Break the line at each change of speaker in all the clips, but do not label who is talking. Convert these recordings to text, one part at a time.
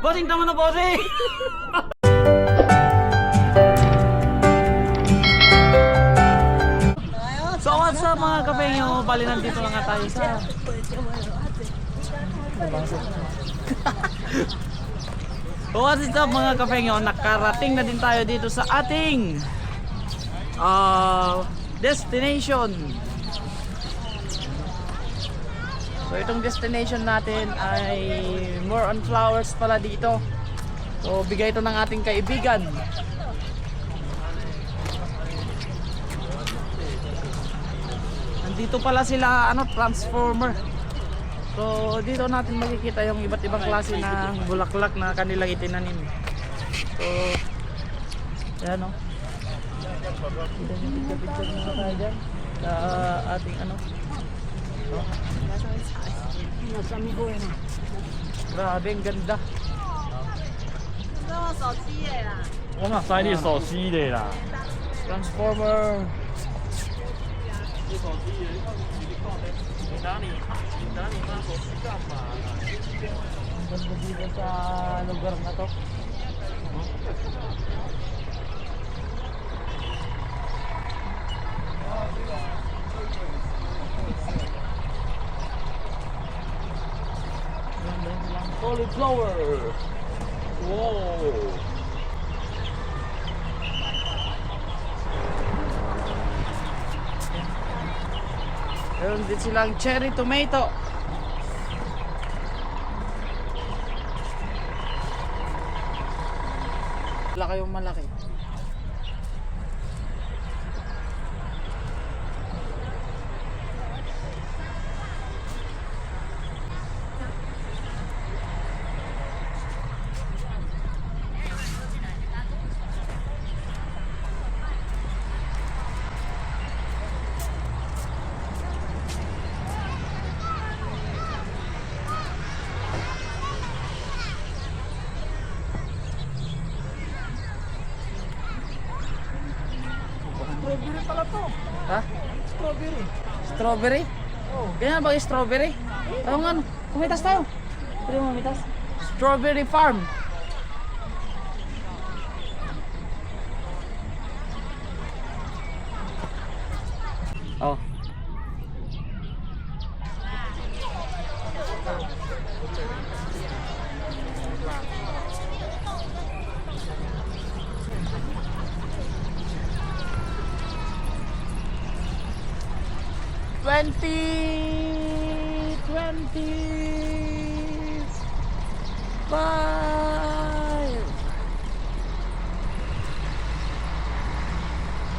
Bossing, tama na, bossing! so, what's up mga kapengyo? Bali, nandito lang nga tayo sa... What's up mga kapengyo? Nakarating na din tayo dito sa ating uh, destination. So itong destination natin ay more on flowers pala dito. So bigay ito ng ating kaibigan. Nandito pala sila ano transformer. So dito natin makikita yung iba't ibang klase ng bulaklak na kanilang itinanim. So yan o. Kita nyo picture-picture muna tayo dyan sa ating ano. 那变更大，这个手机的啦，
我那晒你手机的啦
，Transformer。
你手机，你到底搞的？你哪里？你哪里拿手机干嘛啊？
能不能记得下录个什么？Cauliflower. Wow. Meron din silang cherry tomato. Wala kayong malaki.
Strawberry pala to.
Ha?
Strawberry.
Strawberry?
Oh.
Ganyan ba yung strawberry? Oo nga, kumitas tayo. Pwede mo kumitas? Strawberry farm. Oh. Twenty, five.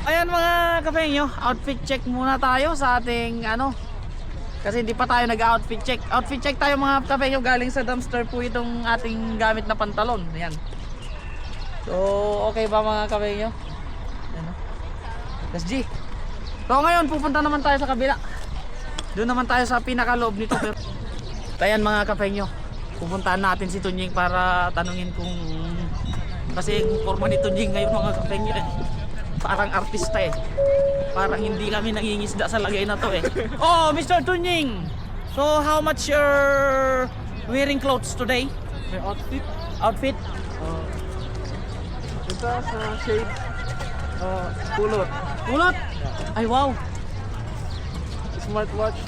Ayan mga kapengyo, outfit check muna tayo sa ating ano. Kasi hindi pa tayo nag-outfit check. Outfit check tayo mga kapengyo, galing sa dumpster po itong ating gamit na pantalon. Ayan. So, okay ba mga kapengyo? Ayan o. Let's G. So ngayon pupunta naman tayo sa kabila. Doon naman tayo sa pinakaloob nito pero Ayan mga kapengyo. Pupuntahan natin si Tunying para tanungin kung kasi yung forma ni Tunying ngayon mga kapengyo eh. Parang artista eh. Parang hindi kami nangingisda sa lagay na to eh. Oh, Mr. Tunying. So how much you're wearing clothes today?
May outfit.
Outfit?
Uh, ito sa shade. Uh, pulot.
Kulot. Ay wow.
Smartwatch.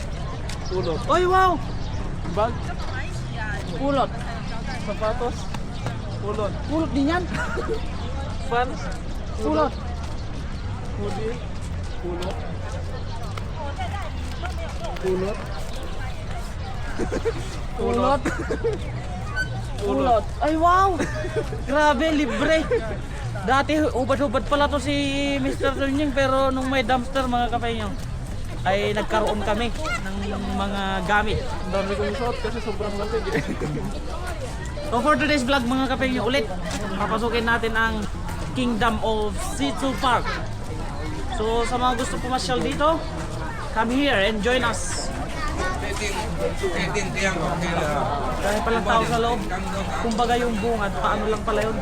Pulot.
Ay wow.
Bag.
Kulot.
Sapatos. Pulot.
Kulot din yan.
Fans.
Kulot.
Hoodie. Pulot. Pulot.
Kulot. Kulot. Ay wow! Grabe, libre. Dati ubad-ubad pala to si Mr. Tunying pero nung may dumpster mga kapay nyo ay nagkaroon kami ng mga gamit.
Ang dami kong suot kasi sobrang lamig eh.
So for today's vlog mga kapay nyo ulit, papasukin natin ang Kingdom of Situ Park. So sa mga gusto pumasyal dito, come here and join us. Dahil palang tao sa loob. Kumbaga yung bungad, paano lang pala yun.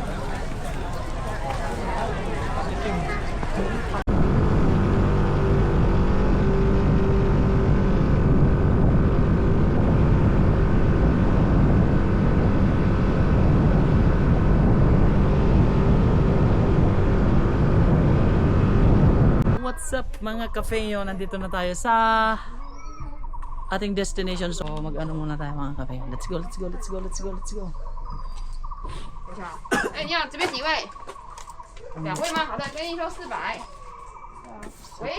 mga kafeyo, nandito na tayo sa ating destination. So, mag-ano muna tayo mga kafeyo. Let's go, let's go, let's go, let's go, let's go.
等一下，哎，你好，这边几位？两位吗？好的，跟你说四百。喂，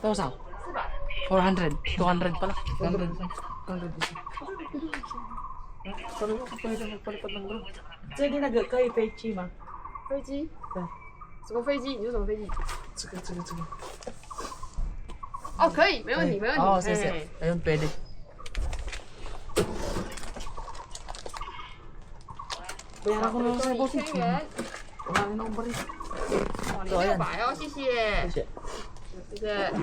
多少？
四百。
400. 200 pala. 200.
Sabi ko, pwede magpalipad ng bro.
这个那个可以飞机吗？
飞机？
对。
什么飞机？你是什么飞机？
这个这个这个。
哦，可以，没问题，没问题。
哦，谢谢。哎呦，别
的。
不
要
弄
这个
东西。我来
弄玻
璃。
六百哦，谢谢。
谢谢。
这个，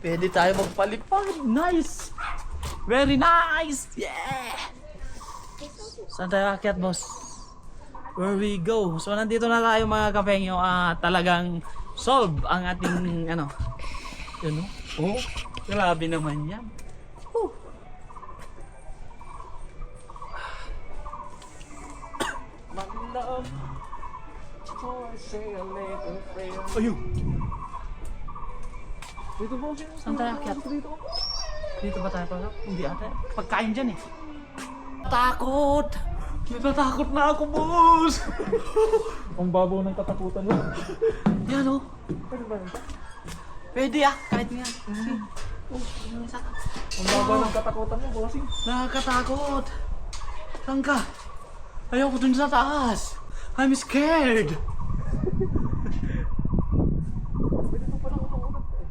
别的财宝发的 very nice，very nice，耶！上台啦，cat boss。Where we go? So, nandito na tayo mga kapengyo. Ah, talagang solve ang ating, ano, yun, no? Oh, grabe naman yan. Oh. My love. Ayun!
Dito po siya.
Saan tayo akyat?
Dito.
Dito ba tayo pasok? Hindi ate. Pagkain dyan eh. Takot! May natakot na ako, boss!
Ang babaw ng katakutan mo.
Yan oh.
Pwede ba yun?
Pwede ah, kahit nga. Oh, isa.
Ang babaw ng katakutan mo, bossing.
Nakakatakot. Saan ka? Ayoko dun sa taas. I'm scared.
Pwede pa pala umuulat eh.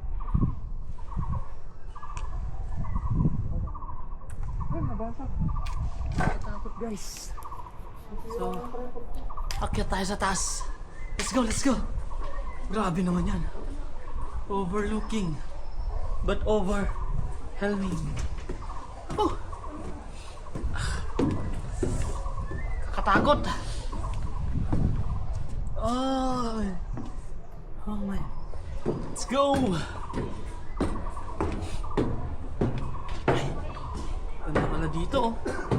Ay, nabasag.
Takot guys. So, akyat tayo sa taas. Let's go, let's go. Grabe naman yan. Overlooking. But overwhelming. Oh. Kakatakot. Oh. Oh my. Let's go. Ay, ganda pala dito oh.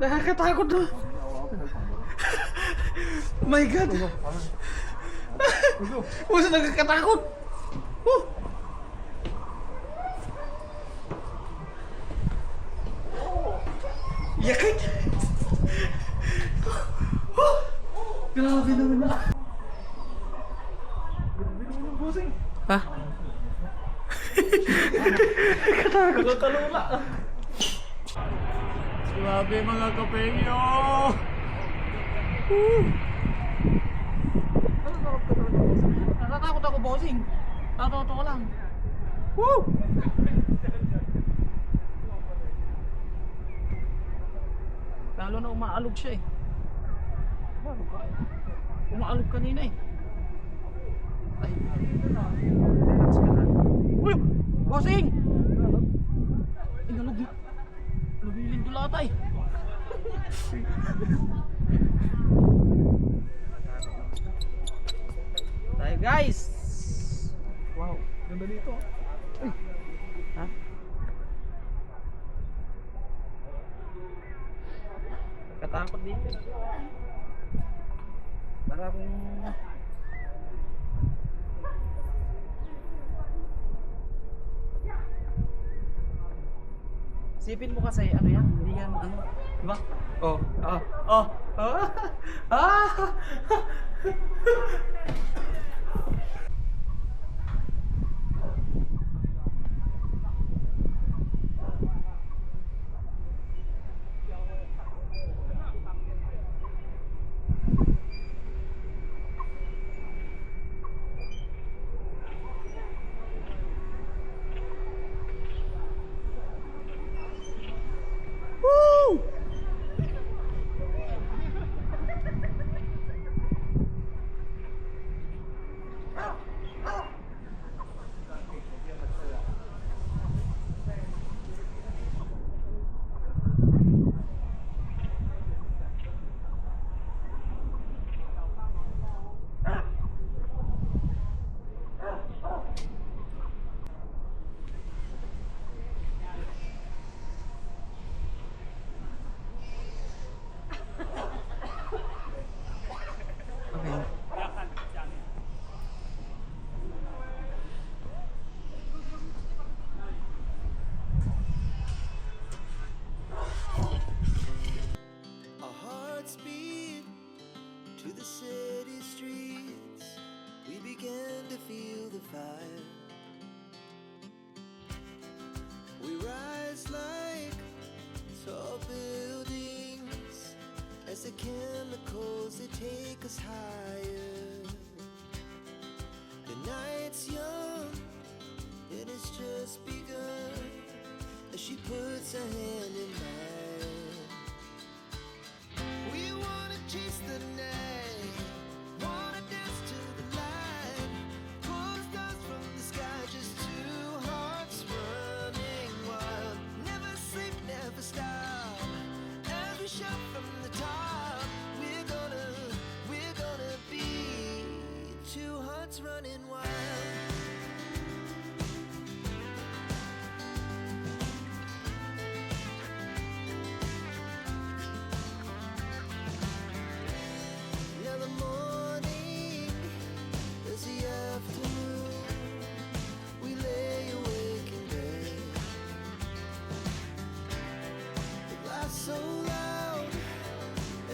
Nakakatakot na. my God. Mas nakakatakot. Oh. Yakit. Oh. Grabe naman na.
Grabe naman yung bossing.
Ha?
Nakakalula. Grabe mga kapengyo. Takot ka talaga, bossing?
Natatakot ako, bossing. Totoo ko lang. Woo! Lalo na umaalog siya eh. Umaalog kanina eh. Ay. Relax ka lang. Uy! Bossing! Inalog na. Lumiling dulatay. Tayo guys!
Wow, ganda dito.
Ha? Katakot dito. Para akong... Sipin mo kasi, ano yan, hindi yan, ano, di ba? Oh, ah, oh, ah, ah,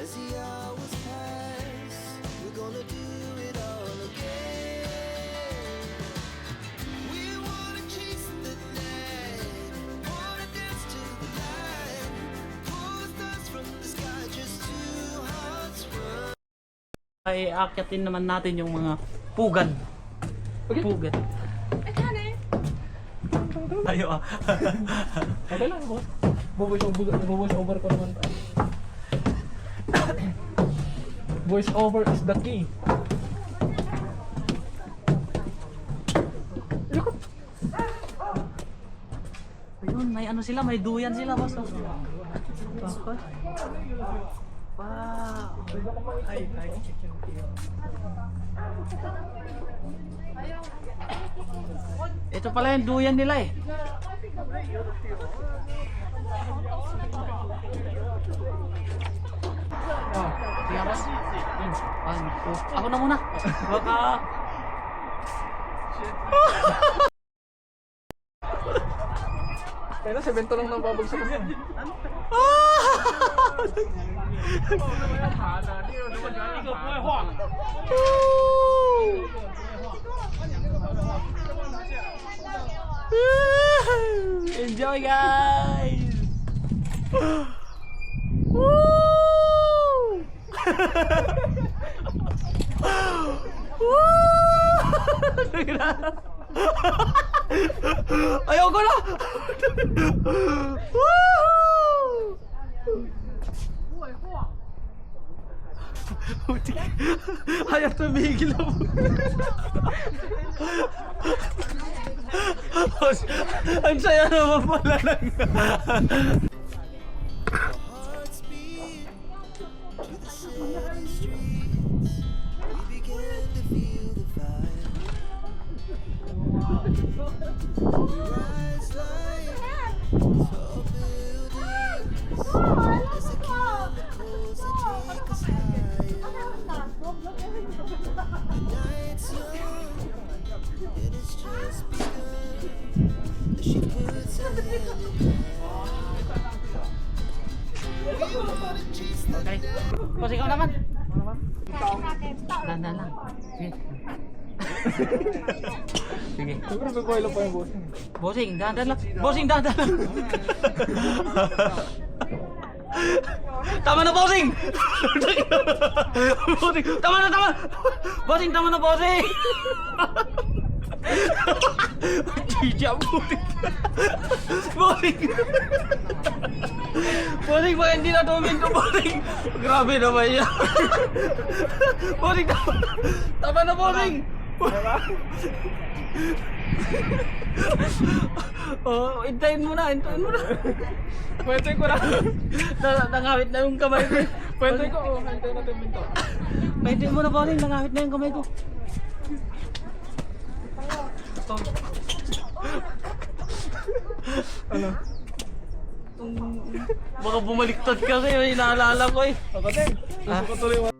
as the hours pass. We're gonna do it all again. We wanna chase the night, wanna dance to the light. Pull stars from the sky, just two hearts run.
ay akyatin naman natin yung mga pugad. Pugad. Ayo ah.
Okay lang, boss. Voice over, voice over ko naman. Voice over is the key.
Ayun, may ano sila, may duyan sila, boss. oh. Bakit? Wow. Ay, ay. Ito pala yung duyan nila eh. Oh, sige boss. Yun. One. Ako na muna. Baka...
Kaya na, semento lang nang babagsak yan.
Enjoy guys! Woo! Ayoko na! Woo! Ayaw tumigil ako. Ang saya naman pala ng...
Siguro gagawin pa yung boss.
Bossing, dahan lang. Bossing, dahan lang. tama na, bossing! bossing, tama na, tama! Bossing, tama na, bossing! Chija, bossing! bossing! bossing, baka hindi na tuminto, bossing! Grabe naman yan! bossing, tama, tama na, bossing! oh, hintayin mo na, hintayin mo na.
Pwede ko na.
na nangawit na yung kamay ko.
Pwede ko. Oh, hintay natin minto.
Hintayin mo na pa rin, nangawit na yung kamay ko. Oh.
Ano?
Baka bumaliktad kasi, may inaalala ko eh.
Ako din. Gusto ko tuloy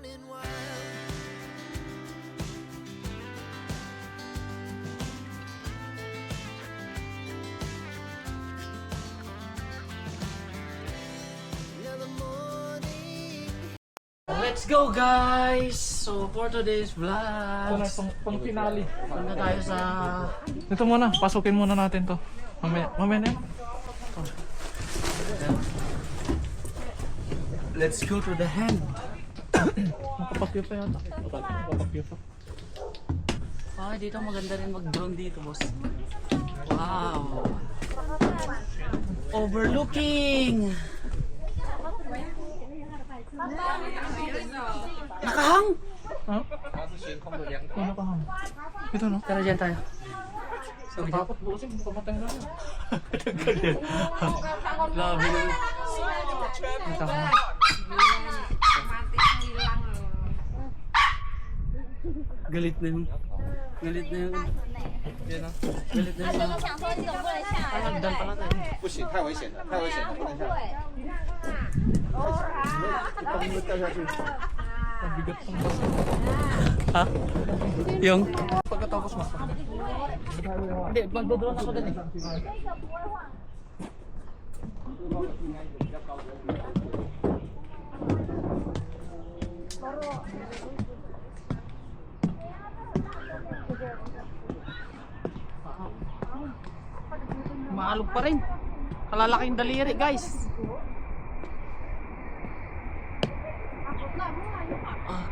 running wild. Now the morning
Let's go guys! So for today's vlog,
pang, pang finale.
punta tayo sa...
Ito muna, pasukin muna natin to. Mamaya, mamaya na yan.
Let's go to the hand.
Makapakyo pa yata. Makapakyo pa.
Ah, dito maganda rin mag-drone dito, boss. Wow! Overlooking! Nakahang!
Ha? Ano ka hang? Ito no?
Tara dyan tayo.
Sa dapat busin, pamatay na yan.
Grabe naman.
Ito
Galit na yun. Galit na yun.
Yan ah.
Galit na
他
yun.
就想说你怎么不能下来？
Hagdan pala tayo.
不行，太危险了，太危险了，不能下。
对，
Mabigat pang basa.
Ha? Yung?
Pagkatapos mas.
Hindi, magdodrone ako din eh. Maalog pa rin. Kalalaking daliri guys. Ah.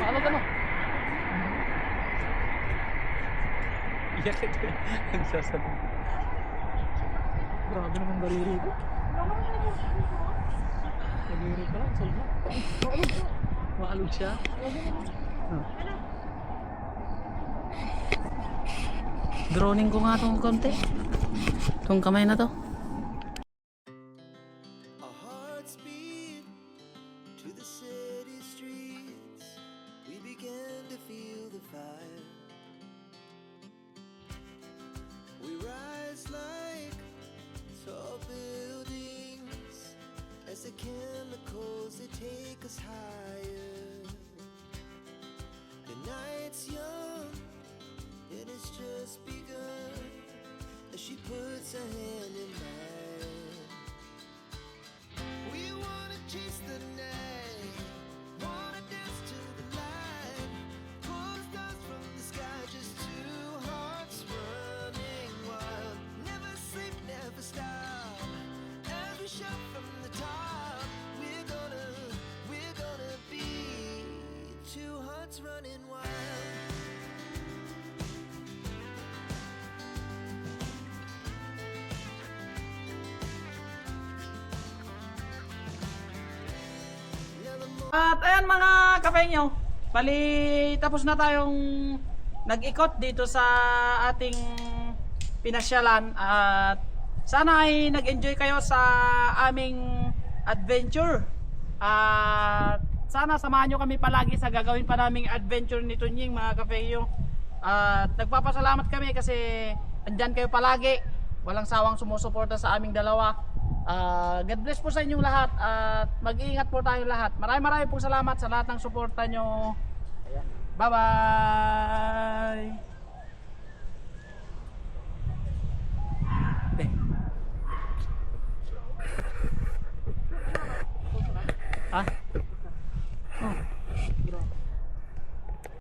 Maalog ano?
Iyak ito. Nagsasabi. Grabe naman daliri ko. Daliri ka lang, salba.
Maalog siya. Droning ko nga tong konti. Tong kamay na to. At ayan mga kapengyo, bali tapos na tayong nag-ikot dito sa ating pinasyalan at sana ay nag-enjoy kayo sa aming adventure. At sana samahan nyo kami palagi sa gagawin pa naming adventure ni Tunying mga kapengyo. At nagpapasalamat kami kasi andyan kayo palagi. Walang sawang sumusuporta sa aming dalawa. Ah, God bless po sa inyong lahat at mag-iingat po tayo lahat. Maraming maraming po salamat sa lahat ng suporta nyo. Bye bye!